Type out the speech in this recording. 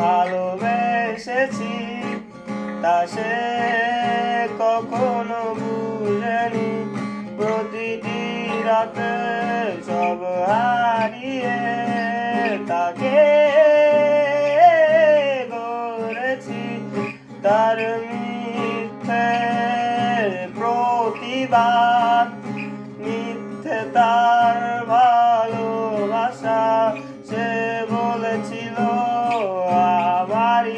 ভালোবেসেছি, তা সে কখনো বুঝেনি। প্রতিটি রাতে সব হারিয়ে তাকে গড়েছি। তার মিথ্যে প্রতিবাদ, মিথ্যে তার